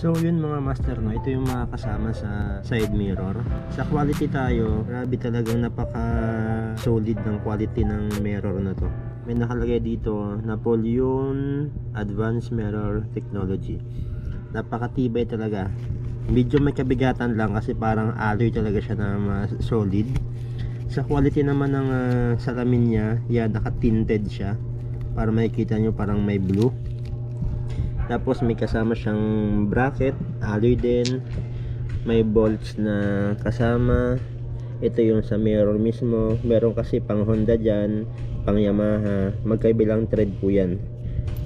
So yun mga master no, ito yung mga kasama sa side mirror. Sa quality tayo, grabe talagang napaka solid ng quality ng mirror na to. May nakalagay dito, Napoleon Advanced Mirror Technology. Napakatibay talaga. Medyo may kabigatan lang kasi parang alloy talaga siya na mas solid. Sa quality naman ng ah, salamin niya, yan naka-tinted siya para makikita nyo parang may blue. Tapos may kasama siyang bracket, alloy din. May bolts na kasama. Ito yung sa mirror mismo. Meron kasi pang Honda dyan, pang Yamaha. Magkaibilang thread po yan.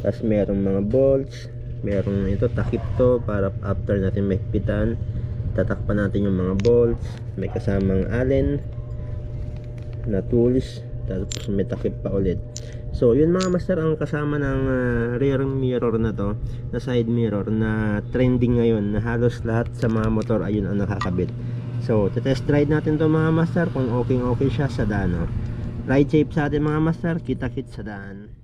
Tapos meron mga bolts. Meron ito, takip to para after natin mahigpitan. Tatakpan natin yung mga bolts. May kasamang allen na tools. Tapos may takip pa ulit. So, yun mga master ang kasama ng ah, rear mirror na to, na side mirror na trending ngayon na halos lahat sa mga motor ayun ang nakakabit. So, test ride natin to mga master kung okay okay siya sa daan. no? Ride safe sa atin mga master, kita kit sa daan.